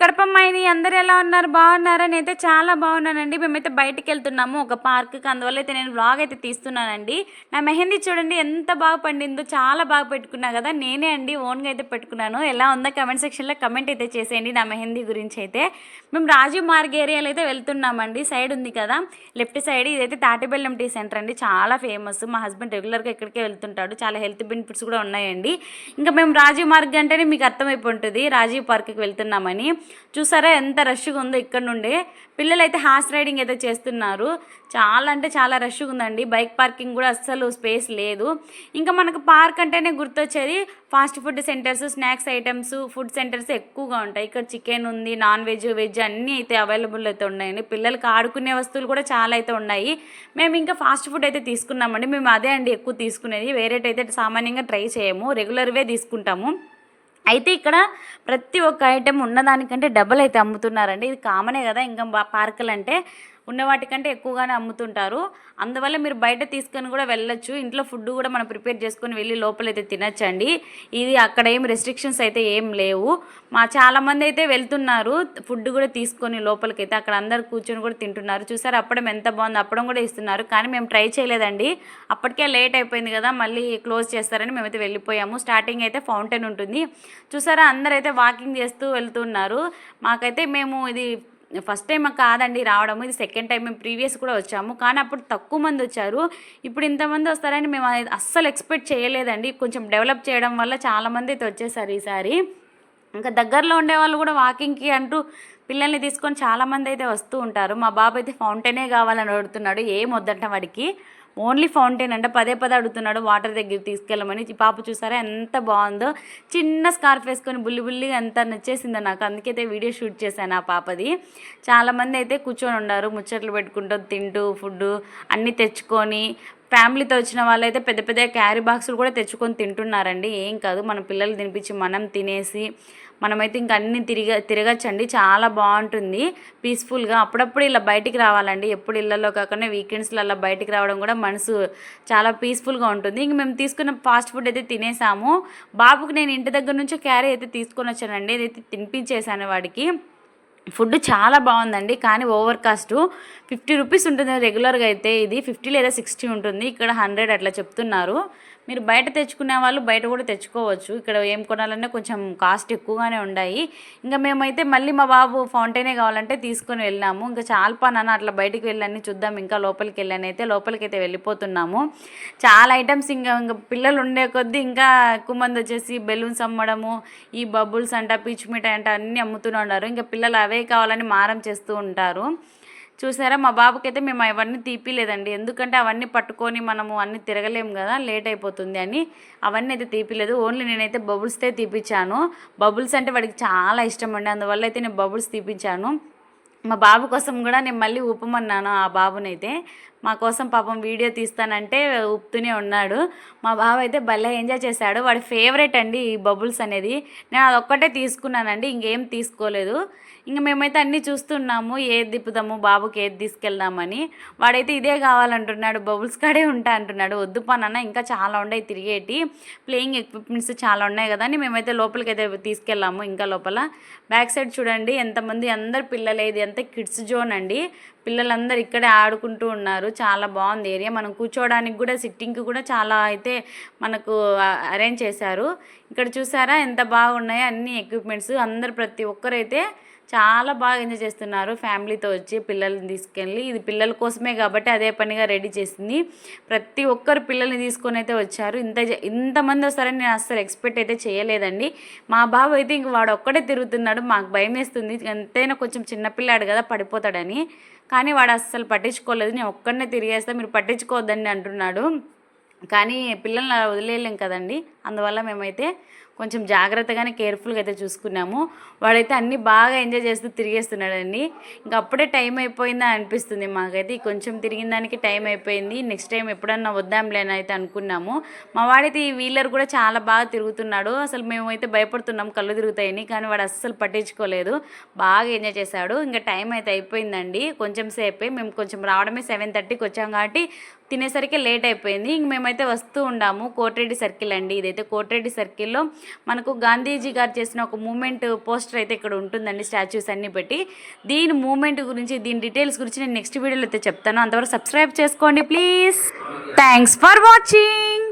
కడపమ్మాయిని అందరు ఎలా ఉన్నారు? బాగున్నారా నేనైతే చాలా బాగున్నానండి. మేమైతే బయటకు వెళ్తున్నాము ఒక పార్క్కి. అందువల్ల అయితే నేను వ్లాగ్ అయితే తీస్తున్నానండి. నా మెహందీ చూడండి ఎంత బాగా పండిందో చాలా బాగా పెట్టుకున్నా కదా? నేనే అండి ఓన్గా అయితే పెట్టుకున్నాను. ఎలా ఉందో కమెంట్ సెక్షన్లో కమెంట్ అయితే చేసేయండి నా మెహందీ గురించి అయితే. మేము రాజీవ్ మార్గ్ ఏరియాలో అయితే వెళ్తున్నామండి. సైడ్ ఉంది కదా? లెఫ్ట్ సైడ్ ఇదైతే తాటిబెల్లం టీ సెంటర్ అండి. చాలా ఫేమస్. మా హస్బెండ్ రెగ్యులర్గా ఇక్కడికే వెళ్తుంటాడు. చాలా హెల్త్ బెనిఫిట్స్ కూడా ఉన్నాయండి. ఇంకా మేము రాజీవ్ మార్గ్ అంటేనే మీకు అర్థమైపోతుంది రాజీవ్ పార్క్కి వెళ్తున్నామని. చూసారా ఎంత రష్గా ఉందో ఇక్కడ నుండి. పిల్లలు అయితే హార్స్ రైడింగ్ అయితే చేస్తున్నారు. చాలా అంటే చాలా రష్గా ఉందండి. బైక్ పార్కింగ్ కూడా అస్సలు స్పేస్ లేదు. ఇంకా మనకు పార్క్ అంటేనే గుర్తొచ్చేది fast food centres snacks items food centres ఎక్కువగా ఉంటాయి. ఇక్కడ చికెన్ ఉంది నాన్ వెజ్ వెజ్ అన్నీ అయితే అవైలబుల్ అయితే ఉన్నాయండి. పిల్లలకి ఆడుకునే వస్తువులు కూడా చాలా అయితే ఉన్నాయి. మేము ఇంకా ఫాస్ట్ ఫుడ్ అయితే తీసుకున్నామండి. మేము అదే అండి ఎక్కువ తీసుకునేది. వేరేటైతే సామాన్యంగా ట్రై చేయము. రెగ్యులర్వే తీసుకుంటాము. అయితే ఇక్కడ ప్రతి ఒక్క ఐటెం ఉన్నదానికంటే డబల్ అయితే అమ్ముతున్నారండి. ఇది కామనే కదా ఇంకా పార్కులు అంటే ఉన్న వాటికంటే ఎక్కువగానే అమ్ముతుంటారు. అందువల్ల మీరు బయట తీసుకొని కూడా వెళ్ళొచ్చు. ఇంట్లో ఫుడ్ కూడా మనం ప్రిపేర్ చేసుకొని వెళ్ళి లోపలైతే తినచ్చండి. ఇది అక్కడ ఏం రెస్ట్రిక్షన్స్ అయితే ఏం లేవు. మా చాలామంది అయితే వెళ్తున్నారు. ఫుడ్ కూడా తీసుకొని లోపలికైతే అక్కడ అందరు కూర్చొని కూడా తింటున్నారు. చూసారు అప్పడం ఎంత బాగుంది. అప్పడం కూడా ఇస్తున్నారు. కానీ మేము ట్రై చేయలేదండి. అప్పటికే లేట్ అయిపోయింది కదా మళ్ళీ క్లోజ్ చేస్తారని మేమైతే వెళ్ళిపోయాము. స్టార్టింగ్ అయితే ఫౌంటైన్ ఉంటుంది. చూసారా అందరైతే వాకింగ్ చేస్తూ వెళ్తున్నారు. మాకైతే మేము ఇది ఫస్ట్ టైం కాదండి రావడము. ఇది సెకండ్ టైం మేము ప్రీవియస్ కూడా వచ్చాము. కానీ అప్పుడు తక్కువ మంది వచ్చారు. ఇప్పుడు ఇంతమంది వస్తారని మేము అది అస్సలు ఎక్స్పెక్ట్ చేయలేదండి. కొంచెం డెవలప్ చేయడం వల్ల చాలామంది అయితే వచ్చేసారు ఈసారి. ఇంకా దగ్గరలో ఉండే వాళ్ళు కూడా వాకింగ్కి అంటూ పిల్లల్ని తీసుకొని చాలామంది అయితే వస్తూ ఉంటారు. మా బాబు అయితే ఫౌంటైనే కావాలని అడుగుతున్నాడు. ఏం వద్దంట వాడికి. ఓన్లీ ఫౌంటైన్ అంటే పదే పదే అడుగుతున్నాడు వాటర్ దగ్గర తీసుకెళ్ళమని. పాప చూసారా ఎంత బాగుందో. చిన్న స్కార్ఫ్ వేసుకొని బుల్లి బుల్లిగా ఎంత నచ్చేసిందో నాకు. అందుకైతే వీడియో షూట్ చేశాను ఆ పాపది. చాలామంది అయితే కూర్చొని ఉన్నారు ముచ్చట్లు పెట్టుకుంటూ తింటూ ఫుడ్ అన్నీ తెచ్చుకొని ఫ్యామిలీతో వచ్చిన వాళ్ళైతే పెద్ద పెద్ద క్యారీ బాక్సులు కూడా తెచ్చుకొని తింటున్నారండి. ఏం కాదు మన పిల్లలు తినిపించి మనం తినేసి మనమైతే ఇంక అన్నీ తిరిగ తిరగచ్చండి. చాలా బాగుంటుంది. పీస్ఫుల్గా అప్పుడప్పుడు ఇలా బయటికి రావాలండి. ఎప్పుడు ఇళ్ళల్లో కాకుండా వీకెండ్స్లో అలా బయటికి రావడం కూడా మనసు చాలా పీస్ఫుల్గా ఉంటుంది. ఇంక మేము తీసుకున్న ఫాస్ట్ ఫుడ్ అయితే తినేసాము. బాబుకి నేను ఇంటి దగ్గర నుంచి క్యారీ అయితే తీసుకొని వచ్చానండి. ఇదైతే తినిపించేసాను వాడికి. ఫుడ్ చాలా బాగుందండి కానీ ఓవర్ కాస్ట్ ఫిఫ్టీ రూపీస్ ఉంటుంది. రెగ్యులర్గా అయితే ఇది ఫిఫ్టీ లేదా సిక్స్టీ ఉంటుంది. ఇక్కడ హండ్రెడ్ అట్లా చెప్తున్నారు. మీరు బయట తెచ్చుకునే వాళ్ళు బయట కూడా తెచ్చుకోవచ్చు. ఇక్కడ ఏం కొనాలన్నా కొంచెం కాస్ట్ ఎక్కువగానే ఉన్నాయి ఇంకా మేమైతే మళ్ళీ మా బాబు ఫౌంటైనే కావాలంటే తీసుకొని వెళ్ళాము ఇంకా చాలా నాన్న అట్లా బయటికి వెళ్ళని చూద్దాం ఇంకా లోపలికి వెళ్ళని అయితే లోపలికి అయితే వెళ్ళిపోతున్నాము. చాలా ఐటమ్స్ ఇంకా ఇంకా పిల్లలు ఉండే కొద్దీ ఇంకా ఎక్కువ మంది వచ్చేసి బెలూన్స్ అమ్మడము ఈ బబుల్స్ అంట పీచు మిఠాయి అంట అన్నీ అమ్ముతూనే ఉన్నారు. ఇంకా పిల్లలు అవే కావాలని మారం చేస్తూ ఉంటారు. చూసారా మా బాబుకైతే మేము అవన్నీ తీపిలేదండి. ఎందుకంటే అవన్నీ పట్టుకొని మనము అన్నీ తిరగలేము కదా లేట్ అయిపోతుంది అని. అవన్నీ అయితే తీపిలేదు. ఓన్లీ నేనైతే బబుల్స్తే తీపిచ్చాను. బబుల్స్ అంటే వాడికి చాలా ఇష్టం అండి. అందువల్ల అయితే నేను బబుల్స్ తీపిచ్చాను. మా బాబు కోసం కూడా నేను మళ్ళీ ఊపమన్నాను ఆ బాబునైతే. మా కోసం పాపం వీడియో తీస్తానంటే ఊపుతూనే ఉన్నాడు. మా బాబు అయితే భలే ఎంజాయ్ చేశాడు. వాడి ఫేవరెట్ అండి ఈ బబుల్స్ అనేది. నేను అదొక్కటే తీసుకున్నానండి ఇంకేం తీసుకోలేదు. ఇంక మేమైతే అన్నీ చూస్తున్నాము ఏది తిప్పుదాము బాబుకి ఏది తీసుకెళ్దామని. వాడైతే ఇదే కావాలంటున్నాడు బబుల్స్ కాడే ఉంటా అంటున్నాడు. వద్దు పనన్న ఇంకా చాలా ఉన్నాయి తిరిగేటి. ప్లేయింగ్ ఎక్విప్మెంట్స్ చాలా ఉన్నాయి కదా అని మేమైతే లోపలికి అయితే తీసుకెళ్ళాము. ఇంకా లోపల బ్యాక్ సైడ్ చూడండి ఎంతమంది అందరు పిల్లలు ఇది కిడ్స్ జోన్ అండి. పిల్లలందరూ ఇక్కడే ఆడుకుంటూ ఉన్నారు. చాలా బాగుంది ఏరియా. మనం కూర్చోవడానికి కూడా సిట్టింగ్కి కూడా చాలా అయితే మనకు అరేంజ్ చేశారు. ఇక్కడ చూసారా ఎంత బాగున్నాయో అన్ని ఎక్విప్మెంట్స్ అందరు ప్రతి ఒక్కరైతే చాలా బాగా ఎంజాయ్ చేస్తున్నారు ఫ్యామిలీతో వచ్చి పిల్లల్ని తీసుకెళ్ళి. ఇది పిల్లల కోసమే కాబట్టి అదే పనిగా రెడీ చేసింది. ప్రతి ఒక్కరు పిల్లల్ని తీసుకొని అయితే వచ్చారు. ఇంత ఇంతమంది వస్తారని నేను అస్సలు ఎక్స్పెక్ట్ అయితే చేయలేదండి. మా బాబు అయితే ఇంక వాడు ఒక్కడే తిరుగుతున్నాడు. మాకు భయం వేస్తుంది. ఎంతైనా కొంచెం చిన్నపిల్లాడు కదా పడిపోతాడని. కానీ వాడు అస్సలు పట్టించుకోలేదు. నేను ఒక్కడనే తిరిగేస్తే మీరు పట్టించుకోవద్దని అంటున్నాడు. కానీ పిల్లల్ని వదిలేయలేం కదండి. అందువల్ల మేమైతే కొంచెం జాగ్రత్తగానే కేర్ఫుల్గా అయితే చూసుకున్నాము. వాడైతే అన్నీ బాగా ఎంజాయ్ చేస్తూ తిరిగేస్తున్నాడండి. ఇంకా అప్పుడే టైం అయిపోయిందా అనిపిస్తుంది మాకైతే. కొంచెం తిరిగిన దానికి టైం అయిపోయింది. నెక్స్ట్ టైం ఎప్పుడన్నా వద్దాంలే అని అయితే అనుకున్నాము. మా వాడైతే ఈ వీలర్ కూడా చాలా బాగా తిరుగుతున్నాడు. అసలు మేమైతే భయపడుతున్నాం కళ్ళు తిరుగుతాయని కానీ వాడు అస్సలు పట్టించుకోలేదు. బాగా ఎంజాయ్ చేశాడు. ఇంకా టైం అయితే అయిపోయిందండి. కొంచెం సేపే. మేము కొంచెం రావడమే సెవెన్ థర్టీకి వచ్చాం కాబట్టి తినేసరికి లేట్ అయిపోయింది. ఇంక మేమైతే వస్తూ ఉండాము. కోటిరెడ్డి సర్కిల్ అండి ఇదైతే. అయితే కోటిరెడ్డి సర్కిల్లో మనకు గాంధీజీ గారు చేసిన ఒక మూమెంట్ పోస్టర్ అయితే ఇక్కడ ఉంటుందండి స్టాచ్యూస్ అన్ని పెట్టి. దీని మూమెంట్ గురించి దీని డీటెయిల్స్ గురించి నేను నెక్స్ట్ వీడియోలో అయితే చెప్తాను. అంతవరకు సబ్స్క్రైబ్ చేసుకోండి ప్లీజ్. Thanks for watching.